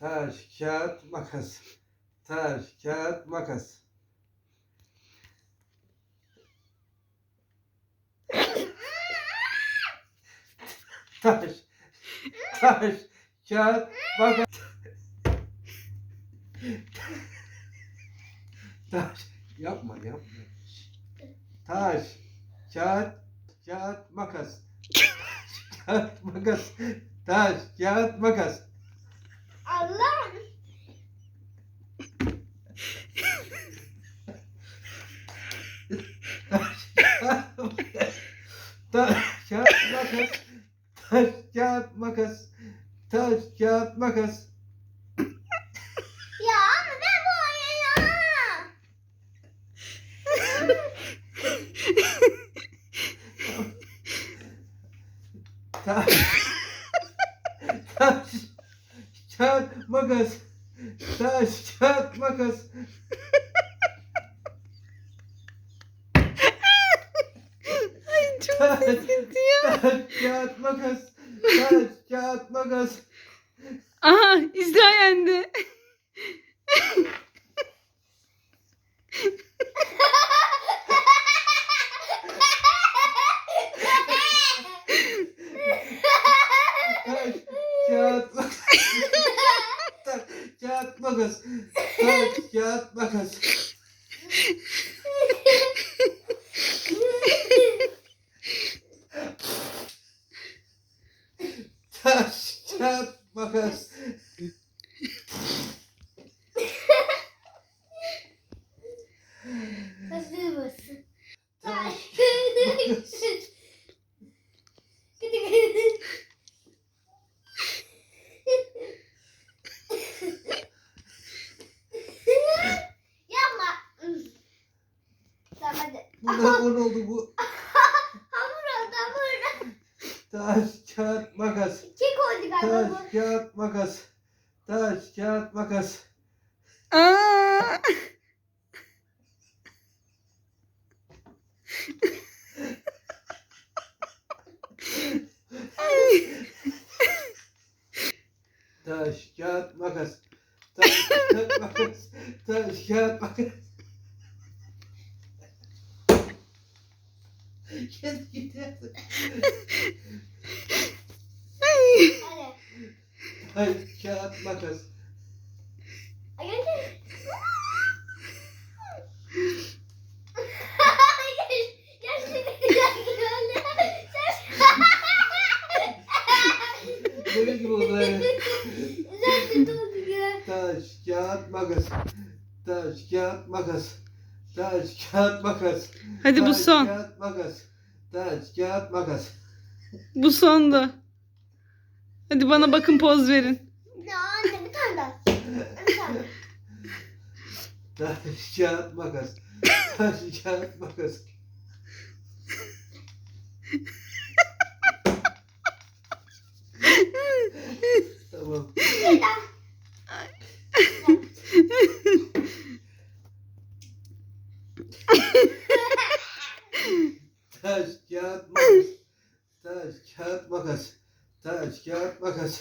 Taş, kağıt, makas. Taş, kağıt, makas. Taş, taş, kağıt, makas. Taş, yapma yapma. Taş, kağıt, kağıt, makas. Kağıt, makas. Taş, kağıt, makas. Allah. Taş, kağıt, makas. Taş, kağıt, makas. Taş, kağıt, makas. Ya ama ben bu oyunu. Taş, taş, kağıt, makas. Taş, kağıt, makas. Çok Taş, sıkıntı ya. taş, kağıt, makas. Taş, kağıt, makas. Aha İsra yendi. Taş, kağıt, makas. Taş, kağıt, makas. Taş, kağıt, makas. Taş, kağıt, makas. Hazır mısın? Taş, Yapma. Bu ne un oldu bu? Hamur oldu hamur. Taş, kağıt, makas. Kek oldu galiba bu. Taş, kağıt, makas. Taş, kağıt, makas. Aa. Taş, kağıt, makas. Taş, kağıt, makas. Taş, kağıt, makas. Kendi gidersin. Hadi. Taş, kağıt, makas. Böyle gibi oldu yani. Taş, kağıt, makas. Taş, kağıt, makas. Taş, kağıt, makas. Hadi bu Taş, son. Kağıt, makas. Taş, kağıt, makas. Bu sondu. Hadi bana bakın poz verin. Taş, kağıt, makas. Taş, kağıt, makas. tamam. Taş, kağıt, makas. Taş, kağıt, makas. Taş,